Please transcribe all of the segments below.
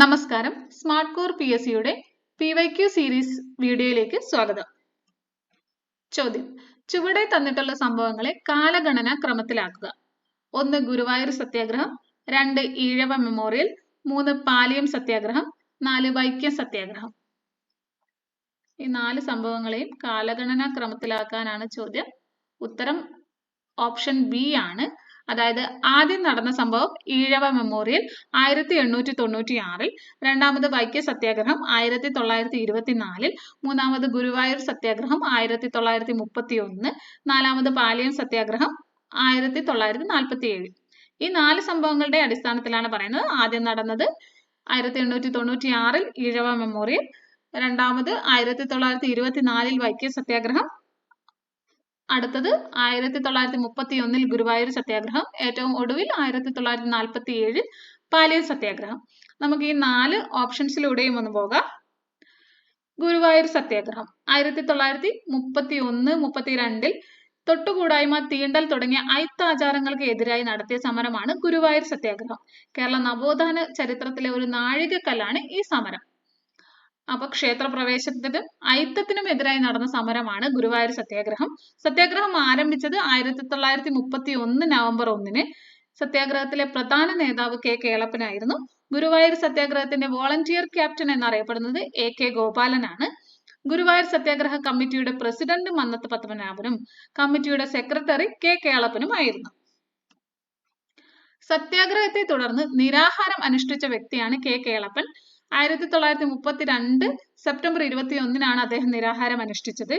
നമസ്കാരം. Smart core P S സിയുടെ P Y Q series വീഡിയോയിലേക്ക് സ്വാഗതം. ചോദ്യം. ചുവടെ തന്നിട്ടുള്ള സംഭവങ്ങളെ കാലഗണന ക്രമത്തിലാക്കുക. ഒന്ന് ഗുരുവായൂർ സത്യാഗ്രഹം രണ്ട് ഈഴവ മെമ്മോറിയൽ മൂന്ന് പാലിയം സത്യാഗ്രഹം നാല് വൈക്കം സത്യാഗ്രഹം. ഈ നാല് സംഭവങ്ങളെയും കാലഗണന ക്രമത്തിലാക്കാനാണ് ചോദ്യം. ഉത്തരം ഓപ്ഷൻ ബി ആണ്. അതായത് ആദ്യം നടന്ന സംഭവം ഈഴവ മെമ്മോറിയൽ ആയിരത്തി എണ്ണൂറ്റി തൊണ്ണൂറ്റി ആറിൽ രണ്ടാമത് വൈക്കം സത്യാഗ്രഹം ആയിരത്തി തൊള്ളായിരത്തി ഇരുപത്തിനാലിൽ മൂന്നാമത് ഗുരുവായൂർ സത്യാഗ്രഹം ആയിരത്തി തൊള്ളായിരത്തി മുപ്പത്തി ഒന്ന് നാലാമത് പാലിയം സത്യാഗ്രഹം ആയിരത്തി തൊള്ളായിരത്തി നാൽപ്പത്തി ഏഴ് ഈ നാല് സംഭവങ്ങളുടെ അടിസ്ഥാനത്തിലാണ് പറയുന്നത്. ആദ്യം നടന്നത് ആയിരത്തി എണ്ണൂറ്റി തൊണ്ണൂറ്റി ആറിൽ ഈഴവ മെമ്മോറിയൽ രണ്ടാമത് ആയിരത്തി തൊള്ളായിരത്തി ഇരുപത്തിനാലിൽ വൈക്കം സത്യാഗ്രഹം അടുത്തത് ആയിരത്തി തൊള്ളായിരത്തി മുപ്പത്തി ഒന്നിൽ ഗുരുവായൂർ സത്യാഗ്രഹം ഏറ്റവും ഒടുവിൽ ആയിരത്തി തൊള്ളായിരത്തി നാൽപ്പത്തി ഏഴിൽ പാലിയം സത്യാഗ്രഹം. നമുക്ക് ഈ നാല് ഓപ്ഷൻസിലൂടെയും ഒന്ന് പോകാം. ഗുരുവായൂർ സത്യാഗ്രഹം ആയിരത്തി തൊള്ളായിരത്തി മുപ്പത്തി ഒന്ന് മുപ്പത്തിരണ്ടിൽ തൊട്ടുകൂടായ്മ തീണ്ടൽ തുടങ്ങിയ ഐത്താചാരങ്ങൾക്ക് എതിരായി നടത്തിയ സമരമാണ് ഗുരുവായൂർ സത്യാഗ്രഹം. കേരള നവോത്ഥാന ചരിത്രത്തിലെ ഒരു നാഴികക്കല്ലാണ് ഈ സമരം. അപ്പൊ ക്ഷേത്രപ്രവേശനത്തിനും ഐത്തത്തിനും എതിരായി നടന്ന സമരമാണ് ഗുരുവായൂർ സത്യാഗ്രഹം. സത്യാഗ്രഹം ആരംഭിച്ചത് ആയിരത്തി തൊള്ളായിരത്തി മുപ്പത്തി ഒന്ന് നവംബർ ഒന്നിന്. സത്യാഗ്രഹത്തിലെ പ്രധാന നേതാവ് കെ കേളപ്പനായിരുന്നു. ഗുരുവായൂർ സത്യാഗ്രഹത്തിന്റെ വോളണ്ടിയർ ക്യാപ്റ്റൻ എന്നറിയപ്പെടുന്നത് എ കെ ഗോപാലനാണ്. ഗുരുവായൂർ സത്യാഗ്രഹ കമ്മിറ്റിയുടെ പ്രസിഡന്റ് മന്നത്ത് പത്മനാഭനും കമ്മിറ്റിയുടെ സെക്രട്ടറി കെ കേളപ്പനും ആയിരുന്നു. സത്യാഗ്രഹത്തെ തുടർന്ന് നിരാഹാരം അനുഷ്ഠിച്ച വ്യക്തിയാണ് കെ കേളപ്പൻ. ആയിരത്തി തൊള്ളായിരത്തി മുപ്പത്തി രണ്ട് സെപ്റ്റംബർ ഇരുപത്തി ഒന്നിനാണ് അദ്ദേഹം നിരാഹാരം അനുഷ്ഠിച്ചത്.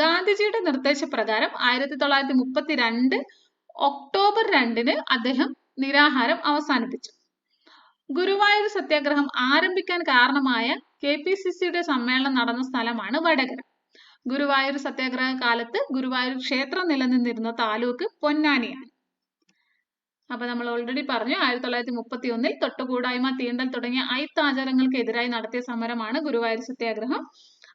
ഗാന്ധിജിയുടെ നിർദ്ദേശപ്രകാരം ആയിരത്തി തൊള്ളായിരത്തി മുപ്പത്തി രണ്ട് ഒക്ടോബർ രണ്ടിന് അദ്ദേഹം നിരാഹാരം അവസാനിപ്പിച്ചു. ഗുരുവായൂർ സത്യാഗ്രഹം ആരംഭിക്കാൻ കാരണമായ കെ പി സി സിയുടെ സമ്മേളനം നടന്ന സ്ഥലമാണ് വടകര. ഗുരുവായൂർ സത്യാഗ്രഹ കാലത്ത് ഗുരുവായൂർ ക്ഷേത്രം നിലനിന്നിരുന്ന താലൂക്ക് പൊന്നാനിയാണ്. അപ്പൊ നമ്മൾ ഓൾറെഡി പറഞ്ഞു ആയിരത്തി തൊള്ളായിരത്തി മുപ്പത്തി ഒന്നിൽ തൊട്ടുകൂടായ്മ തീണ്ടൽ തുടങ്ങിയ അയിത്താചാരങ്ങൾക്ക് എതിരായി നടത്തിയ സമരമാണ് ഗുരുവായൂർ സത്യാഗ്രഹം.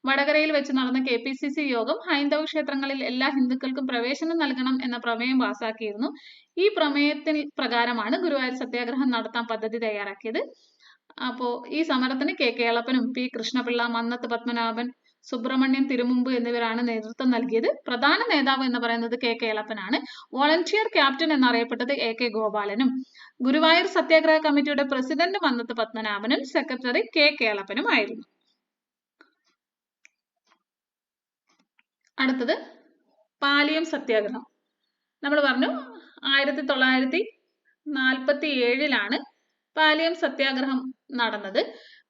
വടകരയിൽ വെച്ച് നടന്ന കെ പി സി സി യോഗം ഹൈന്ദവ ക്ഷേത്രങ്ങളിൽ എല്ലാ ഹിന്ദുക്കൾക്കും പ്രവേശനം നൽകണം എന്ന പ്രമേയം പാസാക്കിയിരുന്നു. ഈ പ്രമേയത്തിൽ പ്രകാരമാണ് ഗുരുവായൂർ സത്യാഗ്രഹം നടത്താൻ പദ്ധതി തയ്യാറാക്കിയത്. അപ്പോ ഈ സമരത്തിന് കെ. കേളപ്പനും പി. കൃഷ്ണപിള്ള മന്നത്ത് പത്മനാഭൻ സുബ്രഹ്മണ്യൻ തിരുമുമ്പ് എന്നിവരാണ് നേതൃത്വം നൽകിയത്. പ്രധാന നേതാവ് എന്ന് പറയുന്നത് കെ. കേളപ്പനാണ്. വോളണ്ടിയർ ക്യാപ്റ്റൻ എന്നറിയപ്പെട്ടത് എ. കെ. ഗോപാലനും. ഗുരുവായൂർ സത്യാഗ്രഹ കമ്മിറ്റിയുടെ പ്രസിഡന്റ് മന്നത്ത് പത്മനാഭനും സെക്രട്ടറി കെ. കേളപ്പനുമായിരുന്നു അടുത്തത് പാലിയം സത്യാഗ്രഹം. നമ്മൾ പറഞ്ഞു ആയിരത്തി തൊള്ളായിരത്തി നാൽപ്പത്തി ഏഴിലാണ് പാലിയം സത്യാഗ്രഹം നടന്നത്.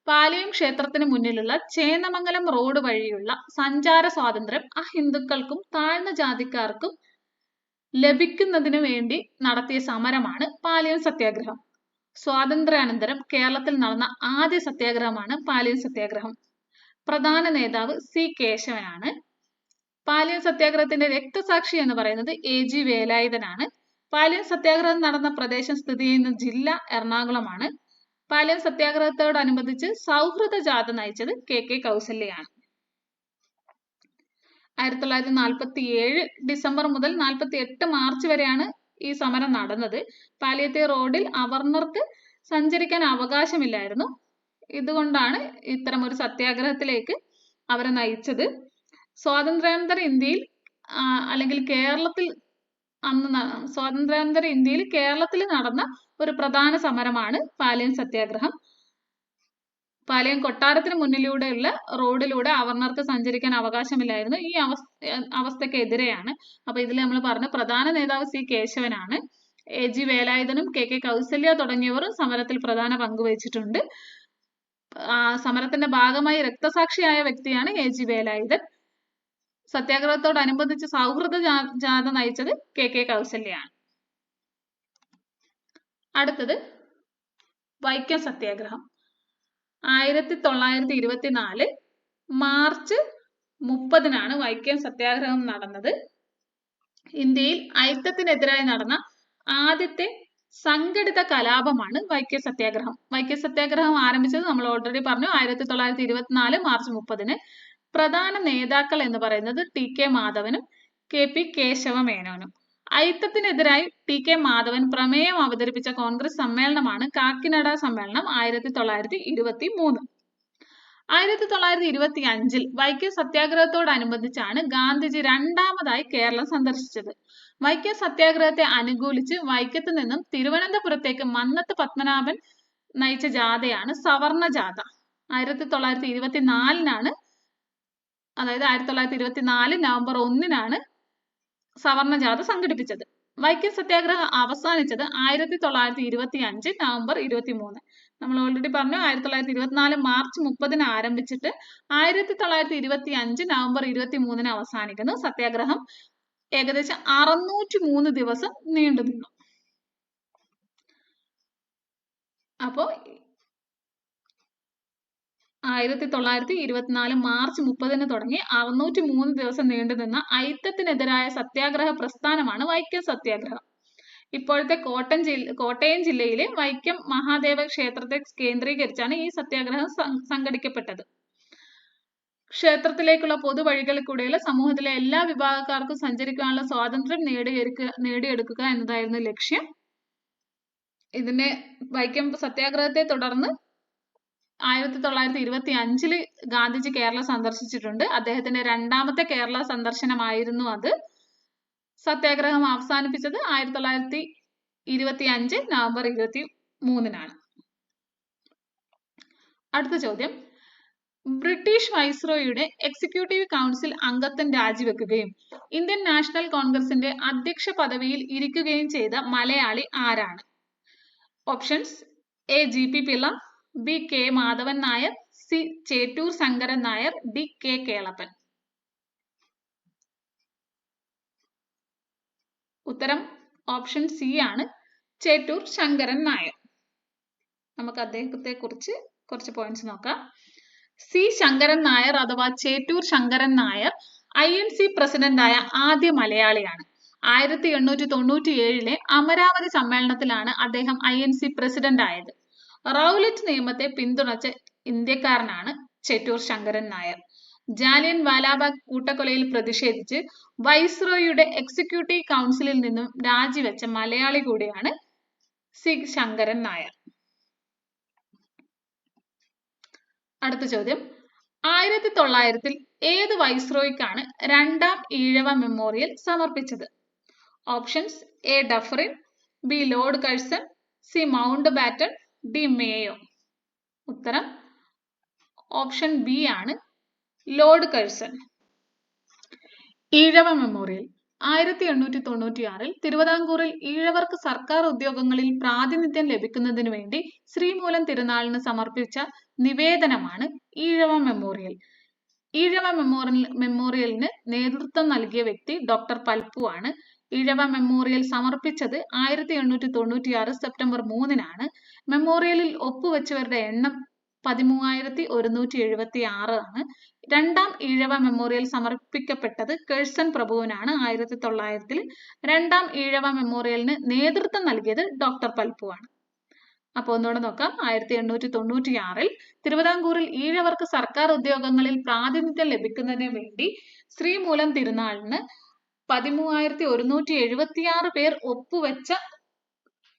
പാലിയം ക്ഷേത്രത്തിന് മുന്നിലുള്ള ചേന്നമംഗലം റോഡ് വഴിയുള്ള സഞ്ചാര സ്വാതന്ത്ര്യം അഹിന്ദുക്കൾക്കും താഴ്ന്ന ജാതിക്കാർക്കും ലഭിക്കുന്നതിനു വേണ്ടി നടത്തിയ സമരമാണ് പാലിയം സത്യാഗ്രഹം. സ്വാതന്ത്ര്യാനന്തരം കേരളത്തിൽ നടന്ന ആദ്യ സത്യാഗ്രഹമാണ് പാലിയം സത്യാഗ്രഹം. പ്രധാന നേതാവ് സി കേശവനാണ്. പാലിയം സത്യാഗ്രഹത്തിന്റെ രക്തസാക്ഷി എന്ന് പറയുന്നത് എ ജി വേലായുധനാണ്. പാലിയം സത്യാഗ്രഹം നടന്ന പ്രദേശം സ്ഥിതി ചെയ്യുന്ന ജില്ല എറണാകുളമാണ്. പാലിയം സത്യാഗ്രഹത്തോടനുബന്ധിച്ച് സൗഹൃദ ജാഥ നയിച്ചത് കെ കെ കൗസല്യയാണ് ആയിരത്തി തൊള്ളായിരത്തി നാൽപ്പത്തി ഏഴ് ഡിസംബർ മുതൽ നാൽപ്പത്തി എട്ട് മാർച്ച് വരെയാണ് ഈ സമരം നടന്നത്. പാലിയത്തെ റോഡിൽ അവർണർക്ക് സഞ്ചരിക്കാൻ അവകാശമില്ലായിരുന്നു. ഇതുകൊണ്ടാണ് ഇത്തരം ഒരു സത്യാഗ്രഹത്തിലേക്ക് അവരെ നയിച്ചത്. സ്വാതന്ത്ര്യാനന്തര ഇന്ത്യയിൽ അല്ലെങ്കിൽ കേരളത്തിൽ അന്ന് സ്വാതന്ത്ര്യാനന്തര ഇന്ത്യയിൽ കേരളത്തിൽ നടന്ന ഒരു പ്രധാന സമരമാണ് പാലിയൻ സത്യാഗ്രഹം. പാലിയം കൊട്ടാരത്തിന് മുന്നിലൂടെയുള്ള റോഡിലൂടെ അവർണർക്ക് സഞ്ചരിക്കാൻ അവകാശമില്ലായിരുന്നു. ഈ അവസ്ഥ അവസ്ഥയ്ക്ക് എതിരെയാണ്. അപ്പൊ ഇതിൽ നമ്മൾ പറഞ്ഞ പ്രധാന നേതാവ് സി കേശവനാണ്. എ ജി വേലായുധനും കെ കെ കൗസല്യ തുടങ്ങിയവരും സമരത്തിൽ പ്രധാന പങ്ക് വഹിച്ചിട്ടുണ്ട്. സമരത്തിന്റെ ഭാഗമായി രക്തസാക്ഷിയായ വ്യക്തിയാണ് എ ജി വേലായുധൻ. സത്യാഗ്രഹത്തോടനുബന്ധിച്ച് സൗഹൃദ ജാഥ നയിച്ചത് കെ കെ കൗസല്യാണ് അടുത്തത് വൈക്കം സത്യാഗ്രഹം. ആയിരത്തി തൊള്ളായിരത്തി ഇരുപത്തിനാല് മാർച്ച് മുപ്പതിനാണ് വൈക്കം സത്യാഗ്രഹം നടന്നത്. ഇന്ത്യയിൽ ഐക്യത്തിനെതിരായി നടന്ന ആദ്യത്തെ സംഘടിത കലാപമാണ് വൈക്കം സത്യാഗ്രഹം. വൈക്കം സത്യാഗ്രഹം ആരംഭിച്ചത് നമ്മൾ ഓൾറെഡി പറഞ്ഞു ആയിരത്തി തൊള്ളായിരത്തി ഇരുപത്തിനാല് മാർച്ച് മുപ്പതിന് പ്രധാന നേതാക്കൾ എന്ന് പറയുന്നത് ടി കെ മാധവനും കെ പി കേശവ മേനോനും അയിത്തത്തിനെതിരായി ടി കെ മാധവൻ പ്രമേയം അവതരിപ്പിച്ച കോൺഗ്രസ് സമ്മേളനമാണ് കാക്കിനട സമ്മേളനം ആയിരത്തി തൊള്ളായിരത്തി ഇരുപത്തി മൂന്ന് ആയിരത്തി തൊള്ളായിരത്തി ഇരുപത്തി അഞ്ചിൽ വൈക്കം സത്യാഗ്രഹത്തോടനുബന്ധിച്ചാണ് ഗാന്ധിജി രണ്ടാമതായി കേരളം സന്ദർശിച്ചത്. വൈക്കം സത്യാഗ്രഹത്തെ അനുകൂലിച്ച് വൈക്കത്ത് നിന്നും തിരുവനന്തപുരത്തേക്ക് മന്നത്ത് പത്മനാഭൻ നയിച്ച ജാഥയാണ് സവർണ ജാഥ. ആയിരത്തി തൊള്ളായിരത്തി ഇരുപത്തി നാലിനാണ് അതായത് ആയിരത്തി തൊള്ളായിരത്തി ഇരുപത്തി നാല് നവംബർ ഒന്നിനാണ് സവർണ ജാഥ സംഘടിപ്പിച്ചത്. വൈക്കം സത്യാഗ്രഹം അവസാനിച്ചത് ആയിരത്തി തൊള്ളായിരത്തി ഇരുപത്തി അഞ്ച് നവംബർ ഇരുപത്തി മൂന്ന് നമ്മൾ ഓൾറെഡി പറഞ്ഞു ആയിരത്തി തൊള്ളായിരത്തി ഇരുപത്തിനാല് മാർച്ച് മുപ്പതിന് ആരംഭിച്ചിട്ട് ആയിരത്തി തൊള്ളായിരത്തി ഇരുപത്തി അഞ്ച് നവംബർ ഇരുപത്തി മൂന്നിന് അവസാനിക്കുന്നു സത്യാഗ്രഹം. ഏകദേശം അറുന്നൂറ്റി മൂന്ന് ദിവസം നീണ്ടു നിന്നു അപ്പോ ആയിരത്തി തൊള്ളായിരത്തി ഇരുപത്തിനാല് മാർച്ച് മുപ്പതിന് തുടങ്ങി അറുന്നൂറ്റി മൂന്ന് ദിവസം നീണ്ടുനിന്ന ഐത്തത്തിനെതിരായ സത്യാഗ്രഹ പ്രസ്ഥാനമാണ് വൈക്കം സത്യാഗ്രഹം. ഇപ്പോഴത്തെ കോട്ടയം ജില്ല കോട്ടയം ജില്ലയിലെ വൈക്കം മഹാദേവ ക്ഷേത്രത്തെ കേന്ദ്രീകരിച്ചാണ് ഈ സത്യാഗ്രഹം സംഘടിക്കപ്പെട്ടത്. ക്ഷേത്രത്തിലേക്കുള്ള പൊതുവഴികളിൽ കൂടെയുള്ള സമൂഹത്തിലെ എല്ലാ വിഭാഗക്കാർക്കും സഞ്ചരിക്കാനുള്ള സ്വാതന്ത്ര്യം നേടിയെടുക്കുക നേടിയെടുക്കുക എന്നതായിരുന്നു ലക്ഷ്യം. ഇതിനെ വൈക്കം സത്യാഗ്രഹത്തെ തുടർന്ന് ആയിരത്തി തൊള്ളായിരത്തി ഇരുപത്തി അഞ്ചിൽ ഗാന്ധിജി കേരളം സന്ദർശിച്ചിട്ടുണ്ട്. അദ്ദേഹത്തിന്റെ രണ്ടാമത്തെ കേരള സന്ദർശനമായിരുന്നു അത്. സത്യാഗ്രഹം അവസാനിപ്പിച്ചത് ആയിരത്തി തൊള്ളായിരത്തി ഇരുപത്തി അഞ്ച് നവംബർ ഇരുപത്തി മൂന്നിനാണ് അടുത്ത ചോദ്യം. ബ്രിട്ടീഷ് വൈസ്രോയുടെ എക്സിക്യൂട്ടീവ് കൗൺസിൽ അംഗത്വം രാജിവെക്കുകയും ഇന്ത്യൻ നാഷണൽ കോൺഗ്രസിന്റെ അധ്യക്ഷ പദവിയിൽ ഇരിക്കുകയും ചെയ്ത മലയാളി ആരാണ്? Options. A. G. P. Pillai B K Madhavan Nair C Chettur Sankaran Nair D K Kelappan. ഉത്തരം ഓപ്ഷൻ സി ആണ്. ചേറ്റൂർ ശങ്കരൻ നായർ. നമുക്ക് അദ്ദേഹത്തെ കുറിച്ച് കുറച്ച് പോയിന്റ്സ് നോക്കാം. സി ശങ്കരൻ നായർ അഥവാ Chettur Sankaran Nair I N C പ്രസിഡന്റായ ആദ്യ മലയാളിയാണ്. ആയിരത്തി എണ്ണൂറ്റി തൊണ്ണൂറ്റി ഏഴിലെ അമരാവതി സമ്മേളനത്തിലാണ് അദ്ദേഹം ഐ എൻ സി പ്രസിഡന്റ് ആയത്. റൗലറ്റ് നിയമത്തെ പിന്തുണച്ച ഇന്ത്യക്കാരനാണ് ചെറ്റൂർ ശങ്കരൻ നായർ. ജാലിയൻ വാലാബാഗ് കൂട്ടക്കൊലയിൽ പ്രതിഷേധിച്ച് വൈസ്രോയുടെ എക്സിക്യൂട്ടീവ് കൗൺസിലിൽ നിന്നും രാജിവെച്ച മലയാളി കൂടിയാണ് സി ശങ്കരൻ നായർ. അടുത്ത ചോദ്യം. ആയിരത്തി തൊള്ളായിരത്തിൽ ഏത് വൈസ്രോയ്ക്കാണ് രണ്ടാം ഈഴവ മെമ്മോറിയൽ സമർപ്പിച്ചത്? Options A Dufferin B Lord Curzon C Mountbatten D Mayo ഉത്തരം ഓപ്ഷൻ ബി ആണ്. Lord Curzon. ഈഴവ മെമ്മോറിയൽ. ആയിരത്തി എണ്ണൂറ്റി തൊണ്ണൂറ്റി ആറിൽ തിരുവിതാംകൂറിൽ ഈഴവർക്ക് സർക്കാർ ഉദ്യോഗങ്ങളിൽ പ്രാതിനിധ്യം ലഭിക്കുന്നതിനു വേണ്ടി ശ്രീമൂലം തിരുനാളിന് സമർപ്പിച്ച നിവേദനമാണ് ഈഴവ മെമ്മോറിയൽ. ഈഴവ മെമ്മോറിയൽ മെമ്മോറിയലിന് നേതൃത്വം നൽകിയ വ്യക്തി ഡോക്ടർ പൽപ്പു ആണ്. ഈഴവ മെമ്മോറിയൽ സമർപ്പിച്ചത് ആയിരത്തി എണ്ണൂറ്റി തൊണ്ണൂറ്റി ആറ് സെപ്റ്റംബർ മൂന്നിനാണ് മെമ്മോറിയലിൽ ഒപ്പുവെച്ചവരുടെ എണ്ണം പതിമൂവായിരത്തി ഒരുന്നൂറ്റി എഴുപത്തി ആറ് ആണ്. രണ്ടാം ഈഴവ മെമ്മോറിയൽ സമർപ്പിക്കപ്പെട്ടത് കേഴ്സൺ പ്രഭുവിനാണ് ആയിരത്തി തൊള്ളായിരത്തിൽ. രണ്ടാം ഈഴവ മെമ്മോറിയലിന് നേതൃത്വം നൽകിയത് ഡോക്ടർ പൽപ്പുവാണ് ആണ്. അപ്പൊ ഒന്നുകൂടെ നോക്കാം. ആയിരത്തി എണ്ണൂറ്റി തൊണ്ണൂറ്റി ആറിൽ തിരുവിതാംകൂറിൽ ഈഴവർക്ക് സർക്കാർ ഉദ്യോഗങ്ങളിൽ പ്രാതിനിധ്യം ലഭിക്കുന്നതിന് വേണ്ടി ശ്രീമൂലം തിരുനാളിന് പതിമൂവായിരത്തി ഒരുന്നൂറ്റി എഴുപത്തിയാറ് പേർ ഒപ്പുവെച്ച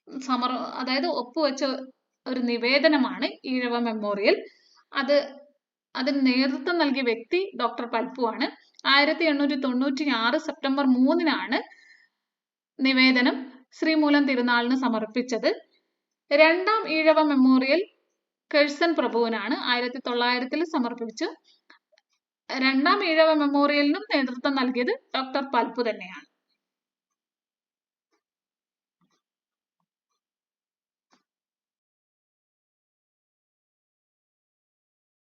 സമർ അതായത് ഒപ്പുവെച്ച ഒരു നിവേദനമാണ് ഈഴവ മെമ്മോറിയൽ. അത് അതിന് നേതൃത്വം നൽകിയ വ്യക്തി ഡോക്ടർ പൽപ്പുവാണ്. ആയിരത്തി എണ്ണൂറ്റി തൊണ്ണൂറ്റി ആറ് സെപ്റ്റംബർ മൂന്നിനാണ് നിവേദനം ശ്രീമൂലം തിരുനാളിന് സമർപ്പിച്ചത്. രണ്ടാം ഈഴവ മെമ്മോറിയൽ കഴ്സൺ പ്രഭുവിനാണ് ആയിരത്തി തൊള്ളായിരത്തിൽ സമർപ്പിച്ചു. രണ്ടാം ഈഴവ മെമ്മോറിയലിനും നേതൃത്വം നൽകിയത് ഡോക്ടർ പൽപ്പു തന്നെയാണ്.